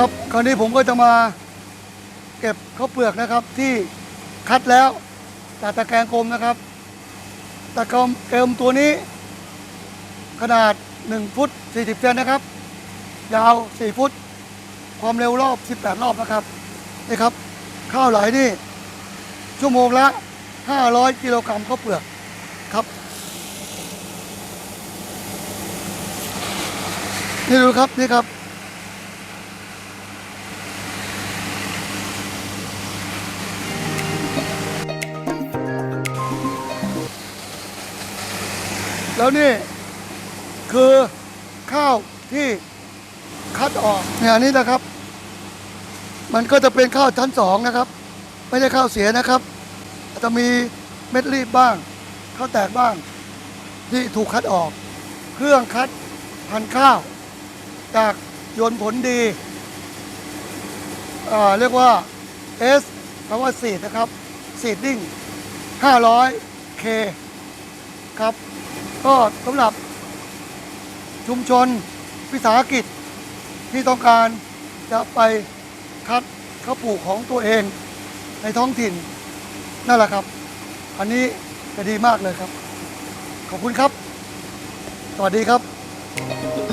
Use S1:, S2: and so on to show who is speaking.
S1: ครับคราวนี้ผมก็จะมาเก็บข้าวเปลือกนะครับที่คัดแล้วจากตะแกรงกลมนะครับตะแกรงเกมตัวนี้ ขนาด 1 ฟุต 40 เซนนะครับ ยาว 4 ฟุต ความเร็วรอบ 18 รอบนะครับนี่ครับ ข้าวไหลนี่ ชั่วโมงละ 500 กิโลกรัมข้าวเปลือกครับนี่ดูครับนี่ครับ แล้วนี่คือข้าวที่คัดออกเนี่ยอันนี้นะครับ มันก็จะเป็นข้าวชั้นสองนะครับ ไม่ใช่ข้าวเสียนะครับอาจจะมีเม็ดรีบบ้างข้าวแตกบ้าง ที่ถูกคัดออก เครื่องคัดพันข้าว จากยนต์ผลดีอ่าเรียกว่า S แปลว่าสีดนะครับสีดดิ้ง500 K ครับ ก็สำหรับชุมชนวิสาหกิจที่ต้องการจะไปคัดข้าวปลูกของตัวเองในท้องถิ่นนั่นแหละครับ อันนี้จะดีมากเลยครับ ขอบคุณครับ สวัสดีครับ